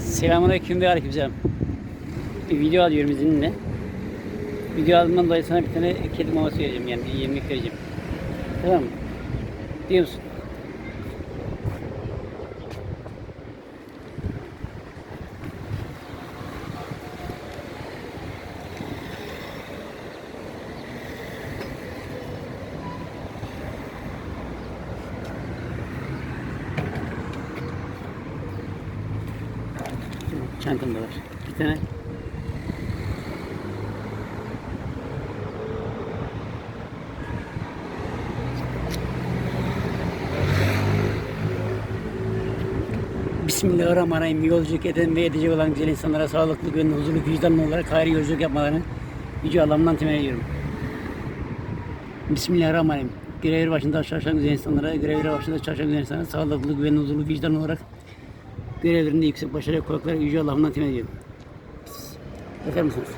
Selamünaleyküm ve aleykümselam. Bir video alıyorum izninle. Video aldığımdan dolayı sana bir tane kedi maması vereceğim yani yemek vereceğim. Tamam mı? Diyor musun? Çantamda var. Bir tane. Bismillahirrahmanirrahim. Yolculuk eden ve edecek olan güzel insanlara sağlıklı, güvenli, huzurlu, vicdanlı olarak hayırlı yolculuk yapmalarını Yüce Allah'ımdan temenni ediyorum. Bismillahirrahmanirrahim. Görevleri başında çalışan güzel insanlara, görevleri başında çalışan güzel insanlara sağlıklı, güvenli, huzurlu, vicdanlı olarak görevlerinde yüksek başarı koyakları Yüce Allah'ımdan temenni ediyorum. Bakar mısınız?